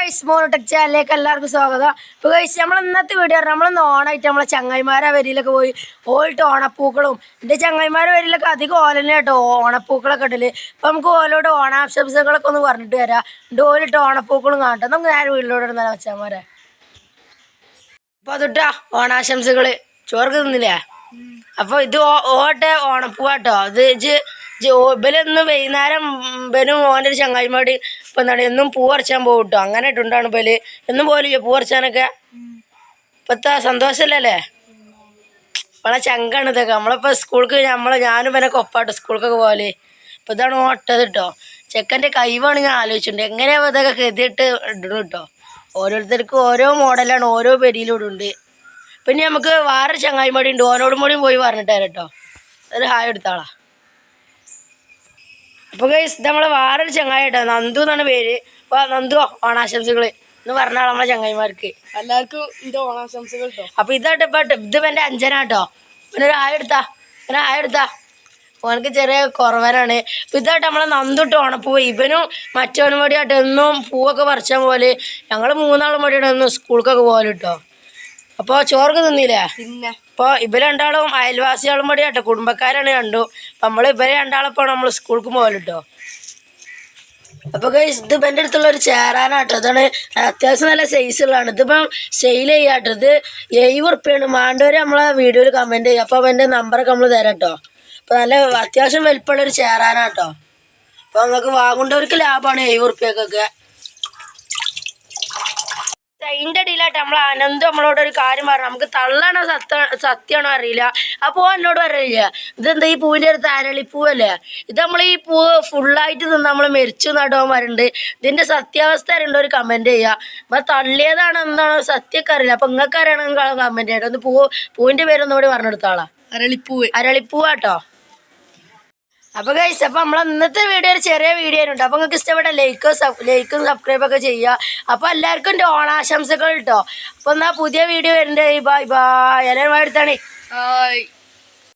Guys മോണോടെക് ചാനലിലേക്ക് എല്ലാവർക്കും സ്വാഗതം. ഇപ്പോൾ ഗൈസ് നമ്മൾ ഇന്നത്തെ വീഡിയോ നമ്മൾ ഓണായിട്ട് നമ്മളെ ചങ്ങായിമാരെ വരിയിലൊക്കെ പോയി ഓൾട്ട് ഓണപ്പൂക്കളും. എന്റെ ചങ്ങായിമാരെ വരിയിലൊക്കെ അധികം ഓലന്നെ കേട്ടോ ഓണപ്പൂക്കളൊക്കെ ഇടൽ. അപ്പോൾ നമുക്ക് ഓലോട് ഓണാശംസകളൊക്കെ ഒന്ന് പറഞ്ഞിട്ട് വരാം. ഡോലിട്ട് ഓലിട്ട് ഓണപ്പൂക്കളും കാണട്ടെ. നമുക്ക് നേരെ വീട്ടിലോട്ട് ഇടുന്ന അച്ഛന്മാരെ? അപ്പോൾ അതിട്ടാ ഓണാശംസകൾ. ചോർക്ക് തിന്നില്ലേ? അപ്പോൾ ഇത് ഓട്ടെ ഓണപ്പൂവാട്ടോ ഇത് ഇബലൊന്നും വൈകുന്നേരം ബനു ഓന്റെ ഒരു ചങ്ങായിമാടി ഇപ്പം എന്താണ് എന്നും പൂ പറിച്ചാൻ പോകും കേട്ടോ അങ്ങനെ ഇട്ടുണ്ടാണ് ഇബൽ എന്നും പോലും പൂ പറിച്ചാനൊക്കെ? ഇപ്പത്തെ സന്തോഷമല്ലേ നമ്മളെ ചങ്കാണ് ഇതൊക്കെ. നമ്മളിപ്പോൾ സ്കൂൾക്ക് നമ്മൾ ഞാനും ഇവനൊക്കെ ഒപ്പാട്ടോ സ്കൂൾക്കൊക്കെ പോലെ ഇപ്പം ഇതാണ് ഓട്ടത് കേട്ടോ ചെക്കന്റെ കൈവാണ് ഞാൻ ആലോചിച്ചിട്ടുണ്ട്. എങ്ങനെയാ ഇതൊക്കെ കരുതിയിട്ട് ഇടണം കേട്ടോ ഓരോരുത്തർക്കും ഓരോ മോഡലാണ് ഓരോ പെരിയിലും പിന്നെ നമുക്ക് വേറെ ചങ്ങായിമാടി ഉണ്ട് ഓനോടും കൂടിയും പോയി പറഞ്ഞിട്ടായിരുന്നു കേട്ടോ ഒരു ഹായ് എടുത്താളാ. അപ്പോൾ ഗൈസ് നമ്മളെ വേറൊരു ചങ്ങായിട്ട് നന്ദു എന്നാണ് പേര്. അപ്പോൾ നന്ദു ഓണാശംസകൾ എന്ന് പറഞ്ഞാൽ നമ്മളെ ചങ്ങായിമാർക്ക്. എല്ലാവർക്കും ഇത് ഓണാശംസകൾ കേട്ടോ അപ്പോൾ ഇതാട്ടോ ഇത്. എന്റെ അഞ്ചനാട്ടോ ഇവനൊരു ഹായ് എടുത്താ. പിന്നെ ആയ എടുത്താ. ഓനക്ക് ചെറിയ കുറവനാണ്. ഇതായിട്ട് നമ്മളെ നന്ദിട്ട് ഓണപ്പൂ. ഇവനും മറ്റവനും കൂടിയായിട്ട് എന്നും പൂവൊക്കെ പറിച്ചാൽ പോലെ. ഞങ്ങൾ മൂന്നാളും കൂടിയാണ് എന്നും സ്കൂൾക്കൊക്കെ പോലെ കേട്ടോ അപ്പോൾ ചോർക്ക് തിന്നില്ലേ പിന്നെ. അപ്പോൾ ഇവർ രണ്ടാളും അയൽവാസികളും കൂടി കേട്ടോ കുടുംബക്കാരാണ് കണ്ടു അപ്പം നമ്മൾ ഇവരെ രണ്ടാളപ്പോൾ നമ്മൾ സ്കൂൾക്ക് പോകലുട്ടോ അപ്പൊ അപ്പോൾ ഗൈസ് ഇത് എന്റെ അടുത്തുള്ള ഒരു ചേരാനാട്ടോ അതാണ് അത്യാവശ്യം നല്ല സൈസ് ഉള്ളതാണ്. ഇതിപ്പം സെയിൽ ചെയ്യാട്ടോ ഇത് ഏഴ് ഉറുപ്പ്യാണ് മാണ്ടവരെ നമ്മളെ വീഡിയോയിൽ കമന്റ് ചെയ്യും. അപ്പോൾ അവന്റെ നമ്പറൊക്കെ നമ്മൾ തരാം കേട്ടോ അപ്പോൾ നല്ല അത്യാവശ്യം വലിപ്പമുള്ള ഒരു ചേരാനാട്ടോ അപ്പോൾ നമുക്ക് വാങ്ങേണ്ടവർക്ക് ലാഭമാണ് ഏഴ് ഉറുപ്പ്യക്കൊക്കെ അതിന്റെ ഇടയിലായിട്ട് നമ്മൾ അനന്ത് നമ്മളോട് ഒരു കാര്യം പറഞ്ഞു. നമുക്ക് തള്ളാണോ സത്യ സത്യമാണോ അറിയില്ല? അപ്പോൾ എന്നോട് പറയില്ല ഇതെന്താ ഈ പൂവിന്റെ ഒരു താരളിപ്പൂവല്ലേ ഇത് നമ്മൾ ഈ പൂവ് ഫുള്ളായിട്ട് നിന്ന് നമ്മൾ മരിച്ചു നടുവന്മാരുണ്ട് ഇതിന്റെ സത്യാവസ്ഥ അറിയേണ്ട ഒരു കമന്റ് ചെയ്യുക അപ്പം തള്ളിയതാണോ എന്താണോ സത്യമൊക്കെ അറിയില്ല. അപ്പം നിങ്ങൾക്ക് അറിയണമെങ്കിൽ കമന്റ് ചെയ്യട്ടെ. ഒന്ന് പൂ പൂവിന്റെ പേരൊന്നും കൂടി പറഞ്ഞെടുത്തോളാം അരളിപ്പൂവ്. അരളിപ്പൂവാട്ടോ. അപ്പോൾ ഗൈസ് അപ്പോൾ നമ്മൾ ഇന്നത്തെ വീഡിയോ ഒരു ചെറിയ വീഡിയോ ഉണ്ട് അപ്പോൾ നിങ്ങൾക്ക് ഇഷ്ടപ്പെട്ട ലൈക്കും ലൈക്കും സബ്സ്ക്രൈബ് ഒക്കെ ചെയ്യുക. അപ്പോൾ എല്ലാവർക്കും എന്റെ ഓണാശംസകൾ കേട്ടോ അപ്പോൾ എന്നാൽ പുതിയ വീഡിയോ വരുന്നുണ്ട്. ബൈ ബൈ എല്ലാവരും എടുത്താണ്.